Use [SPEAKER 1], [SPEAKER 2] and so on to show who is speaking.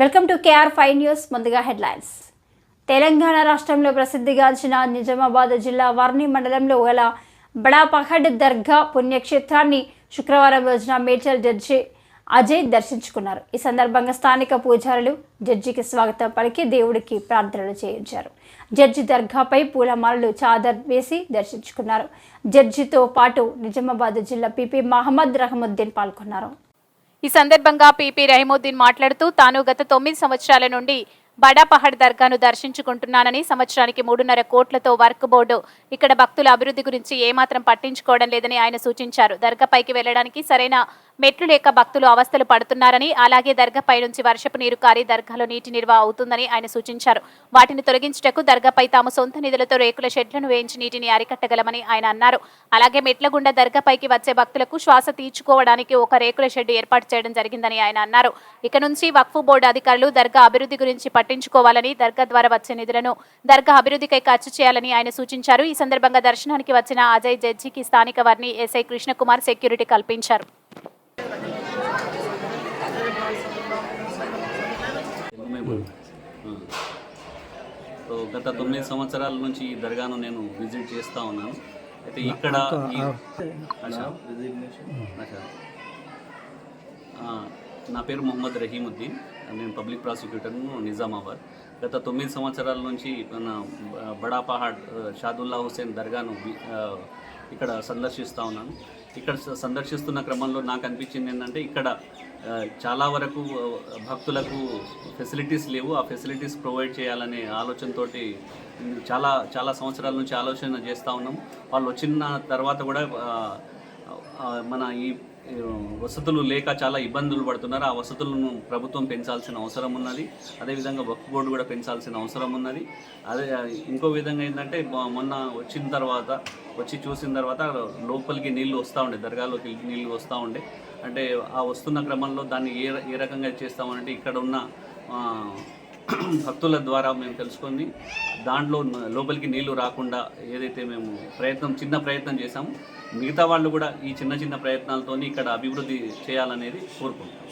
[SPEAKER 1] Welcome to KR five news ముందుగా headlines. Telangana రాష్ట్రంలో ప్రసిద్ధిగాంచిన నిజామాబాద్ జిల్లా వర్ణి మండలంలో గల బడాపహడ్ దర్గా పుణ్యక్షేత్రాన్ని శుక్రవారం రోజున మేడ్చల్ జడ్జి అజయ్ దర్శించుకున్నారు. ఈ సందర్భంగా స్థానిక పూజారులు జడ్జికి స్వాగతం పలికి దేవుడికి ప్రార్థనలు చేయించారు. జడ్జి దర్గాపై పూలమాలలు చాదర్ వేసి దర్శించుకున్నారు. జడ్జితో పాటు నిజామాబాద్ జిల్లా పిపి మహమ్మద్ రహముద్దీన్ పాల్గొన్నారు.
[SPEAKER 2] ఈ సందర్భంగా పీపీ రహీముద్దీన్ మాట్లాడుతూ తాను గత తొమ్మిది సంవత్సరాల నుండి బడాపహడ్ దర్గాను దర్శించుకుంటున్నానని సంవత్సరానికి మూడున్నర కోట్లతో వర్క్ బోర్డు ఇక్కడ భక్తుల అభివృద్ధి గురించి ఏమాత్రం పట్టించుకోవడం లేదని ఆయన సూచించారు. దర్గాపైకి వెళ్ళడానికి సరైన మెట్లు లేక భక్తులు అవస్థలు పడుతున్నారని అలాగే దర్గాపై నుంచి వర్షపు నీరు కారి దర్గాలో నీటి నిల్వ అవుతుందని ఆయన సూచించారు. వాటిని తొలగించుటకు దర్గాపై తాము సొంత నిధులతో రేకుల షెడ్లను వేయించి నీటిని అరికట్టగలమని ఆయన అన్నారు. అలాగే మెట్ల గుండా దర్గాపైకి వచ్చే భక్తులకు శ్వాస తీర్చుకోవడానికి ఒక రేకుల షెడ్ ఏర్పాటు చేయడం జరిగిందని ఆయన అన్నారు. ఇక నుంచి వక్ఫ్ బోర్డు అధికారులు దర్గా అభివృద్ధి గురించి పట్టించుకోవాలని దర్గా ద్వారా వచ్చే నిధులను దర్గా అభివృద్ధికై ఖర్చు చేయాలని ఆయన సూచించారు. ఈ సందర్భంగా దర్శనానికి వచ్చిన అజయ్ జడ్జికి స్థానిక వారిని ఎస్ఐ కృష్ణకుమార్ సెక్యూరిటీ కల్పించారు
[SPEAKER 3] మేము ఆ. సో గత తొమ్మిది సంవత్సరాల నుంచి ఈ దర్గాను నేను విజిట్ చేస్తూ ఉన్నాను. అయితే ఇక్కడ నా పేరు మొహమ్మద్ రహీముద్దీన్. నేను పబ్లిక్ ప్రాసిక్యూటర్ను నిజామాబాద్. గత తొమ్మిది సంవత్సరాల నుంచి మన బ- బడా పహాడ్ ఆ, షాదుల్లా హుసేన్ దర్గాను ఇక్కడ సందర్శిస్తూ ఉన్నాను. ఇక్కడ సందర్శిస్తున్న క్రమంలో నాకు అనిపించింది ఏంటంటే ఇక్కడ చాలా వరకు భక్తులకు ఫెసిలిటీస్ లేవు. ఆ ఫెసిలిటీస్ ప్రొవైడ్ చేయాలనే ఆలోచనతోటి చాలా చాలా సంవత్సరాల నుంచి ఆలోచన చేస్తూ ఉన్నాం. వాళ్ళు వచ్చిన తర్వాత కూడా మన ఈ వసతులు లేక చాలా ఇబ్బందులు పడుతున్నారు. ఆ వసతులను ప్రభుత్వం పెంచాల్సిన అవసరం ఉన్నది. అదేవిధంగా వక్ఫ్ బోర్డు కూడా పెంచాల్సిన అవసరం ఉన్నది. అదే ఇంకో విధంగా ఏంటంటే మొన్న వచ్చిన తర్వాత వచ్చి చూసిన తర్వాత లోపలికి నీళ్ళు వస్తూ ఉండే దర్గాలోకి నీళ్ళు వస్తూ ఉండే. అంటే ఆ వస్తున్న క్రమంలో దాన్ని ఏ ఏ రకంగా చేస్తామంటే ఇక్కడ ఉన్న భక్తుల ద్వారా మేము తెలుసుకొని దాంట్లో లోపలికి నీళ్ళు రాకుండా ఏదైతే మేము ప్రయత్నం చిన్న ప్రయత్నం చేశాము మిగతా వాళ్ళు కూడా ఈ చిన్న చిన్న ప్రయత్నాలతోని ఇక్కడ అభివృద్ధి చేయాలనేది కోరుకుంటున్నాం.